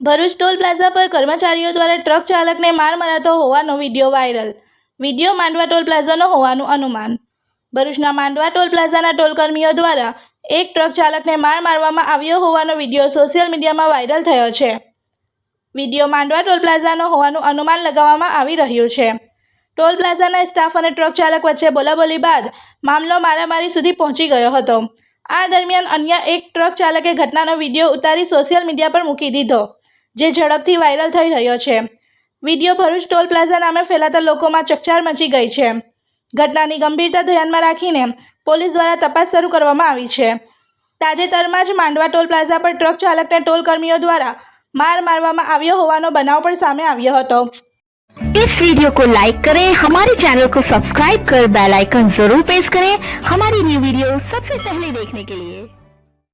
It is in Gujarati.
ભરૂચ ટોલ પ્લાઝા પર કર્મચારીઓ દ્વારા ટ્રક ચાલકને માર મરાતો હોવાનો video viral. Video Mandva toll પ્લાઝાનો હોવાનું અનુમાન. ભરૂચના માંડવા ટોલ પ્લાઝાના ટોલકર્મીઓ દ્વારા એક ટ્રક ચાલકને માર મારવામાં આવ્યો હોવાનો વીડિયો સોશિયલ મીડિયામાં વાયરલ થયો છે. વીડિયો માંડવા ટોલ પ્લાઝાનો હોવાનું અનુમાન લગાવવામાં આવી રહ્યું છે. ટોલ પ્લાઝાના સ્ટાફ અને ટ્રક ચાલક વચ્ચે બોલાબોલી બાદ મામલો મારામારી સુધી પહોંચી ગયો હતો. આ દરમિયાન અન્ય એક ટ્રક ચાલકે ઘટનાનો વીડિયો ઉતારી સોશિયલ મીડિયા પર મૂકી દીધો. જે ઝડપથી વાયરલ થઈ રહ્યો છે વિડીયો ભરૂચ ટોલ પ્લાઝા નામે ફેલાતા લોકોમાં ચકચાર મચી ગઈ છે ઘટનાની ગંભીરતા ધ્યાનમાં રાખીને પોલીસ દ્વારા તપાસ શરૂ કરવામાં આવી છે તાજેતરમાં જ માંડવા ટોલ પ્લાઝા પર ટ્રક ચાલકને ટોલ કર્મીઓ દ્વારા માર મારવામાં આવ્યો હોવાનો બનાવ પણ સામે આવ્યો હતો इस वीडियो को लाइक करें हमारे चैनल को सब्सक्राइब कर बेल आइकन जरूर प्रेस करें हमारी न्यू वीडियो सबसे पहले देखने के लिए